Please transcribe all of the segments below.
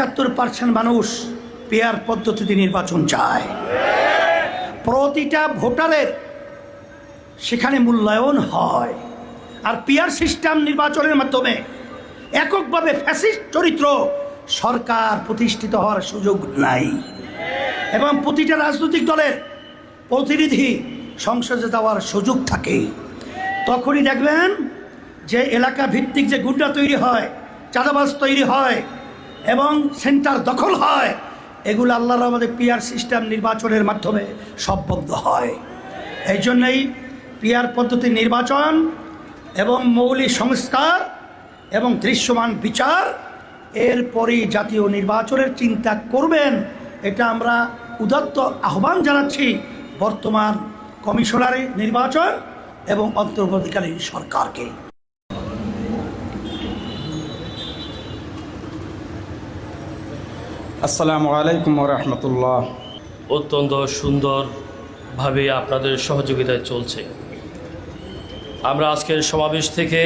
একাত্তর পার্সেন্ট মানুষ পেয়ার পদ্ধতিতে নির্বাচন চায়। প্রতিটা ভোটারের সেখানে মূল্যায়ন হয়। আর পিয়ার সিস্টেম নির্বাচনের মাধ্যমে এককভাবে ফ্যাসিস্ট চরিত্র সরকার প্রতিষ্ঠিত হওয়ার সুযোগ নাই। এবং প্রতিটা রাজনৈতিক দলের প্রতিনিধি সংসদে দেওয়ার সুযোগ থাকে। তখনই দেখবেন যে এলাকা ভিত্তিক যে গুন্ডা তৈরি হয়, চাঁদাবাজ তৈরি হয় এবং সেন্টার দখল হয়, এগুলো আল্লাহর আমাদের পিয়ার সিস্টেম নির্বাচনের মাধ্যমে সব বন্ধ হয়। এই জন্যই পিয়ার পদ্ধতি নির্বাচন এবং মৌলিক সংস্কার এবং দৃশ্যমান বিচার এরপরই জাতীয় নির্বাচনের চিন্তা করবেন, এটা আমরা উদাত্ত আহ্বান জানাচ্ছি বর্তমান কমিশনারের নির্বাচন এবং অন্তর্বর্তীকালীন সরকারকে। আসসালামু আলাইকুম রহমতুল্লাহ। অত্যন্ত সুন্দরভাবে আপনাদের সহযোগিতায় চলছে। আমরা আজকের সমাবেশ থেকে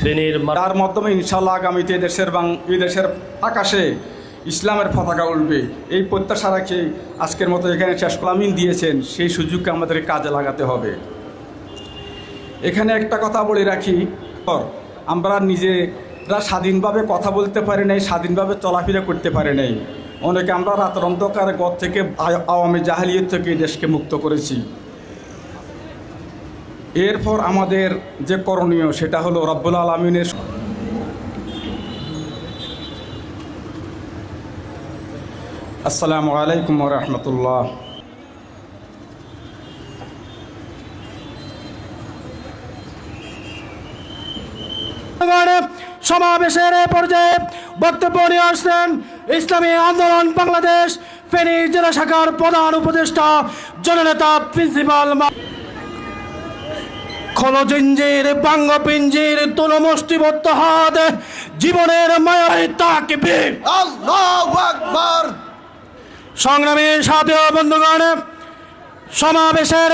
ফেনীর তার মাধ্যমে ইনশাল্লাহ আগামীতে দেশের বাং এই দেশের আকাশে ইসলামের পতাকা উঠবে। এই প্রত্যাশা রাখে আজকের মতো এখানে শেষ কলামিন দিয়েছেন সেই সুযোগকে আমাদের কাজে লাগাতে হবে। এখানে একটা কথা বলে রাখি আমরা নিজেরা স্বাধীনভাবে কথা বলতে পারে নাই, স্বাধীনভাবে চলাফেরা করতে পারে নাই। অনেকে আমরা রাতের অন্ধকার গদ থেকে আওয়ামী জাহালিয়ত থেকে দেশকে মুক্ত করেছি। এরপর আমাদের যে করণীয় সেটা হলো রব্বুল আলমিনের আসসালামু আলাইকুম রহমতুল্লাহ। সমাবেশের এ পর্যায়ে বক্তব্য নিয়ে আসছেন ইসলামী আন্দোলন বাংলাদেশ ফেনী জেলা শাখার প্রধান উপদেষ্টা জননেতা প্রিন্সিপাল খলজঞ্জির বাঙ্গ পিঞ্জির তুলমুষ্টিবদ্ধ হাত জীবনের মায়ায় তাকবে সংগ্রামী সাথে বন্ধুগণ সমাবেশের